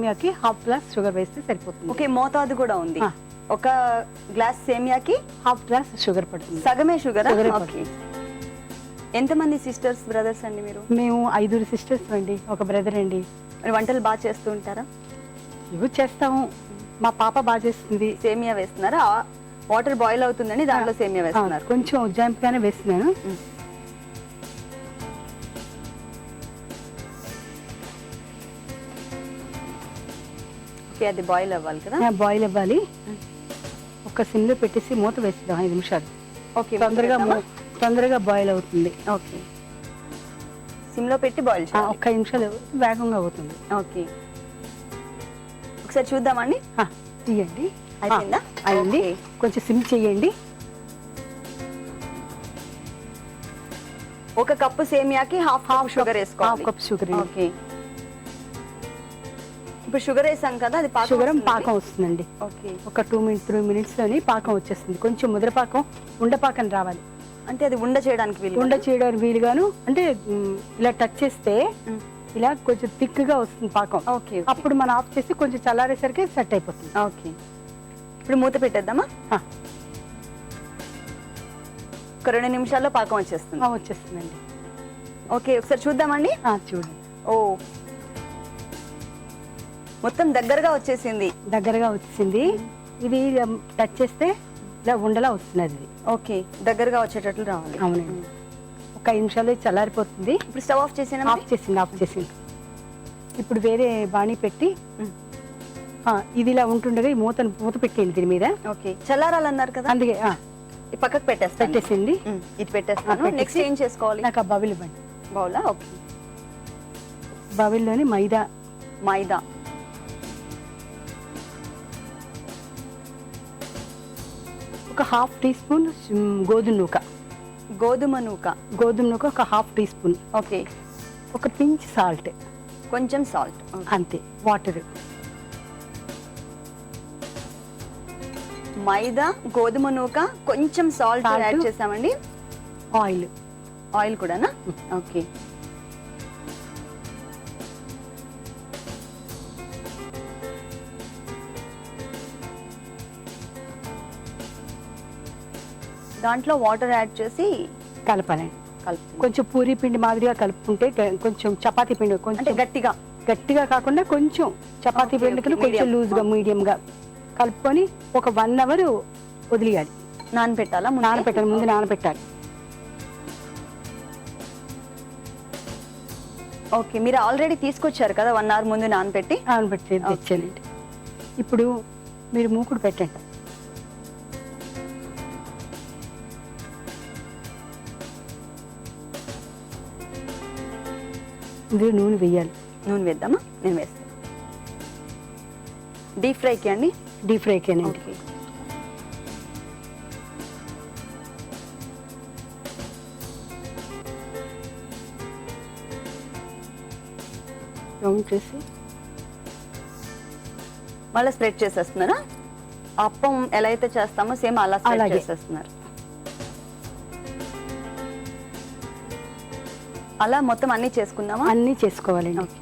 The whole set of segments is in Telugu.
సేమియాకి హాఫ్ గ్లాస్ షుగర్ వేస్తే సరిపోతుంది. ఓకే మోతాదు కూడా ఉంది. ఒక గ్లాస్ సేమియాకి హాఫ్ గ్లాస్ షుగర్ పడుతుంది. సగమే షుగర్? ఎంతమంది సిస్టర్స్ బ్రదర్స్ అండి మీరు? మేము ఐదుగురు సిస్టర్స్ అండి ఒక బ్రదర్ అండి. వంటలు బాగా చేస్తూ ఉంటారా? ఇవి చేస్తాము. మా పాప బాగా చేస్తుంది. సేమియా వేస్తున్నారా? వాటర్ బాయిల్ అవుతుందని దాంట్లో సేమియా వేస్తున్నారు. కొంచెం ఉజ్జాయింపుగానే వేస్తున్నాను. ఓకే అది బాయిల్ అవ్వాలి కదా? బాయిల్ అవ్వాలి. ఒక సిమ్లో పెట్టేసి మూత వేసిద్దాం ఐదు నిమిషాలు. ఓకే తొందరగా తొందరగా బాయిల్ అవుతుంది. ఓకే. సిమ్లో పెట్టి బాయిల్ ఒక్క ఐదు నిమిషాలు వేగంగా అవుతుంది. ఓకే. ఒకసారి చూద్దామండి. తీయండి. అయిపోయిందా? అయింది. కొంచెం సిమ్ చేయండి. ఒక కప్పు సేమియాకి హాఫ్ హాఫ్ షుగర్ హాఫ్ వేసుకోవాలి. Cup sugar okay. ఇప్పుడు షుగర్ వేసాం కదా అది పాకం షుగర్? పాకం వస్తుందండి. ఓకే. ఒక టూ మినిట్స్ త్రీ మినిట్స్లోని పాకం వచ్చేస్తుంది. కొంచెం ముద్ర పాకం ఉండ పాకం రావాలి. అంటే అది ఉండ చేయడానికి వీలు ఉండ చేయడానికి వీలుగాను అంటే ఇలా టచ్ చేస్తే. ఇలా కొంచెం థిక్గా వస్తుంది పాకం. ఓకే. అప్పుడు మనం ఆఫ్ చేసి కొంచెం చల్లారేసరికి సెట్ అయిపోతుంది. ఓకే. ఇప్పుడు మూత పెట్టేద్దామా? ఒక రెండు నిమిషాల్లో పాకం వచ్చేస్తుంది. వచ్చేస్తుందండి. ఓకే ఒకసారి చూద్దామండి. చూడండి. ఓ. మొత్తం దగ్గరగా వచ్చేసింది. దగ్గరగా వచ్చేసింది. ఇది టచ్ చేస్తే ఇలా ఉండలా వస్తుంది అది ఓకే దగ్గరగా వచ్చేటట్లు రావాలి. అవునండి. ఒక ఐదు నిమిషాలు చల్లారిపోతుంది. ఇప్పుడు స్టవ్ ఆఫ్ చేసిన ఆఫ్ చేసింది ఆఫ్ చేసింది. ఇప్పుడు వేరే బాణీ పెట్టి ఇది ఇలా ఉంటుండగా ఈ మూత మూత పెట్టేయండి దీని మీద. ఓకే చల్లారాలన్నారు కదా? అందుకే ఆ, ఈ పక్కకు పెట్టేస్తాను. పెట్టేసింది. ఇది పెట్టేస్తాను. పెట్టేసి- నెక్స్ట్ ఏం చేసుకోవాలి? నాకు ఆ బబుల్ ఇవ్వండి. బౌలా? ఓకే. బబుల్లోని మైదా. మైదా. ఒక హాఫ్ టీ స్పూన్ గోధుమ నూక. గోధుమ నూక. గోధుమ నూక ఒక హాఫ్ టీ స్పూన్. ఓకే. ఒక పించ్ సాల్ట్. కొంచెం సాల్ట్. అంతే. వాటర్. మైదా గోధుమ నూక కొంచెం సాల్ట్. యాడ్ చేసామండి. ఆయిల్. ఆయిల్ కూడానా? ఓకే. దాంట్లో వాటర్ యాడ్ చేసి కలపాలండి కొంచెం పూరి పిండి మాదిరిగా కలుపుకుంటే కొంచెం చపాతీ పిండి అంటే కొంచెం గట్టిగా. గట్టిగా కాకుండా కొంచెం చపాతీ పిండికి కొంచెం medium. లూజ్గా మీడియం గా కలుపుకొని ఒక వన్ అవర్ వదిలేయాలి. నానబెట్టాలా? నానబెట్టాలి ముందు నానబెట్టాలి. ఓకే మీరు ఆల్రెడీ తీసుకొచ్చారు కదా వన్ అవర్ ముందు నానబెట్టి? నానబెట్టి తెచ్చానండి ఇప్పుడు మీరు మూకుడు పెట్టండి. ఇందులో నూనె వేయాలి. నూనె వేద్దామా? నేను వేస్తాను డీప్ ఫ్రైకి అండి? డీప్ ఫ్రైకేనండి రౌండ్ చేసి. మళ్ళీ స్ప్రెడ్ చేసేస్తున్నారా? అప్పం ఎలా అయితే చేస్తామో సేమ్ అలా స్ప్రెడ్. చేసేస్తున్నారు. అలా మొత్తం అన్ని చేసుకుందామా? అన్నీ చేసుకోవాలండి ఓకే.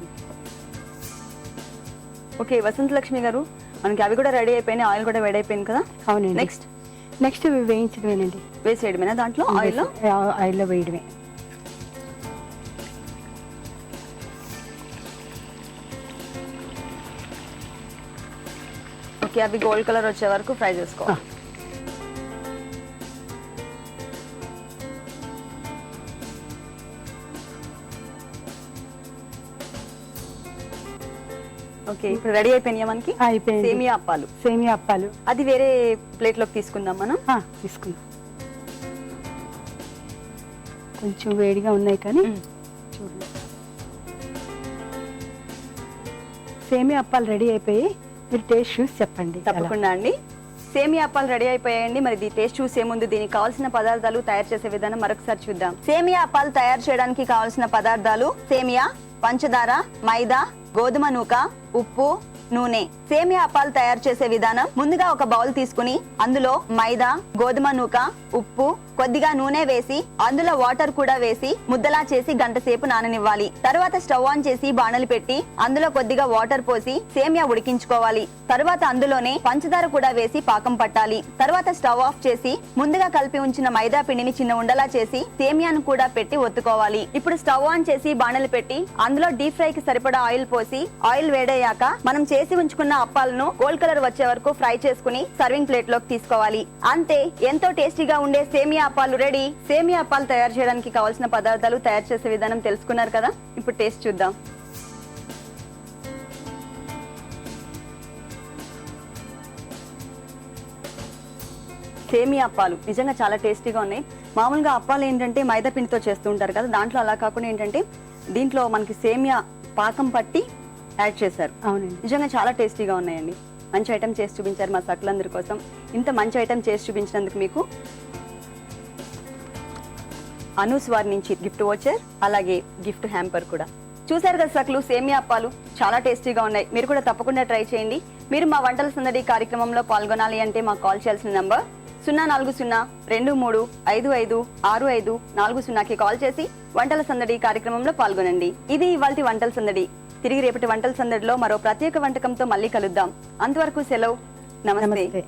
ఓకే వసంత లక్ష్మి గారు మనకి అవి కూడా రెడీ అయిపోయినాయి ఆయిల్ కూడా రెడీ అయిపోయింది కదా? అవునండి. నెక్స్ట్ నెక్స్ట్ ఇవి వేయించడమేనండి వేసేయడమేనా దాంట్లో? ఆయిల్ ఆ- ఆయిల్లో వేయడమే. ఓకే అవి గోల్డ్ కలర్ వచ్చే వరకు ఫ్రై చేసుకోవాలి. ఓకే ఇప్పుడు రెడీ అయిపోయినాయా మనకి? అయిపోయింది. సేమియా అప్పాలు. సేమియా అప్పాలు. అది వేరే ప్లేట్లోకి తీసుకుందాం మనం. ఆ, తీసుకుందాం. కొంచెం వేడిగా ఉన్నాయి కానీ మ్మ్. చూడండి సేమియా అప్పాలు రెడీ అయిపోయి మీరు టేస్ట్ చూసి చెప్పండి. ఎలా. తప్పకుండా అండి. సేమియా అప్పాలు రెడీ అయిపోయాయండి. మరి ఇది టేస్ట్ చూసే ముందు దీనికి కావాల్సిన పదార్థాలు తయారు చేసే విధానం మరొకసారి చూద్దాం. సేమియా అప్పాలు తయారు చేయడానికి కావాల్సిన పదార్థాలు సేమియా పంచదార మైదా గోధుమ నూక ఉప్పు నూనె సేమియా అప్పాలు తయారు చేసే విధానం ముందుగా ఒక బౌల్ తీసుకుని అందులో మైదా గోధుమ నూక ఉప్పు కొద్దిగా నూనె వేసి అందులో వాటర్ కూడా వేసి ముద్దలా చేసి గంట సేపు నాననివ్వాలి. తర్వాత స్టవ్ ఆన్ చేసి బాణలు పెట్టి అందులో కొద్దిగా వాటర్ పోసి సేమియా ఉడికించుకోవాలి. తర్వాత అందులోనే పంచదార కూడా వేసి పాకం పట్టాలి. తర్వాత స్టవ్ ఆఫ్ చేసి ముందుగా కలిపి ఉంచిన మైదా పిండిని చిన్న ఉండలా చేసి సేమియాను కూడా పెట్టి ఒత్తుకోవాలి. ఇప్పుడు స్టవ్ ఆన్ చేసి బాణలు పెట్టి అందులో డీప్ ఫ్రై కి సరిపడా ఆయిల్ పోసి ఆయిల్ వేడయ్యాక మనం చేసి ఉంచుకున్న అప్పాలను గోల్డ్ కలర్ వచ్చే వరకు ఫ్రై చేసుకుని సర్వింగ్ ప్లేట్లోకి తీసుకోవాలి. అంతే ఎంతో టేస్టీగా ఉండే సేమియా అప్పాలు రెడీ. సేమియా అప్పాలు తయారు చేయడానికి కావాల్సిన పదార్థాలు తయారు చేసే విధానం తెలుసుకున్నారు కదా? ఇప్పుడు టేస్ట్ చూద్దాం. సేమియా అప్పాలు నిజంగా చాలా టేస్టీగా ఉన్నాయి. మామూలుగా అప్పాలు ఏంటంటే మైదా పిండితో చేస్తూ ఉంటారు కదా దాంట్లో అలా కాకుండా ఏంటంటే దీంట్లో మనకి సేమియా పాకం పట్టి యాడ్ చేశారు. అవునండి. నిజంగా చాలా టేస్టీగా ఉన్నాయండి. మంచి ఐటెం చేసి చూపించారు మా సకులందరి కోసం. ఇంత మంచి ఐటెం చేసి చూపించినందుకు మీకు అనూస్ వారి నుంచి గిఫ్ట్ వచ్చారు అలాగే గిఫ్ట్ హ్యాంపర్ కూడా. చూశారు కదా సకులు సేమియా అప్పాలు చాలా టేస్టీగా ఉన్నాయి. మీరు కూడా తప్పకుండా ట్రై చేయండి. మీరు మా వంటల సందడి కార్యక్రమంలో పాల్గొనాలి అంటే మాకు కాల్ చేయాల్సిన నంబర్ సున్నా నాలుగు సున్నా రెండు మూడు ఐదు ఐదు ఆరు ఐదు నాలుగు సున్నాకి కాల్ చేసి వంటల సందడి కార్యక్రమంలో పాల్గొనండి. ఇది ఇవాల్టి వంటల సందడి. తిరిగి రేపటి వంటల సందడిలో మరో ప్రత్యేక వంటకంతో మళ్ళీ కలుద్దాం. అంతవరకు సెలవు. నమస్తే.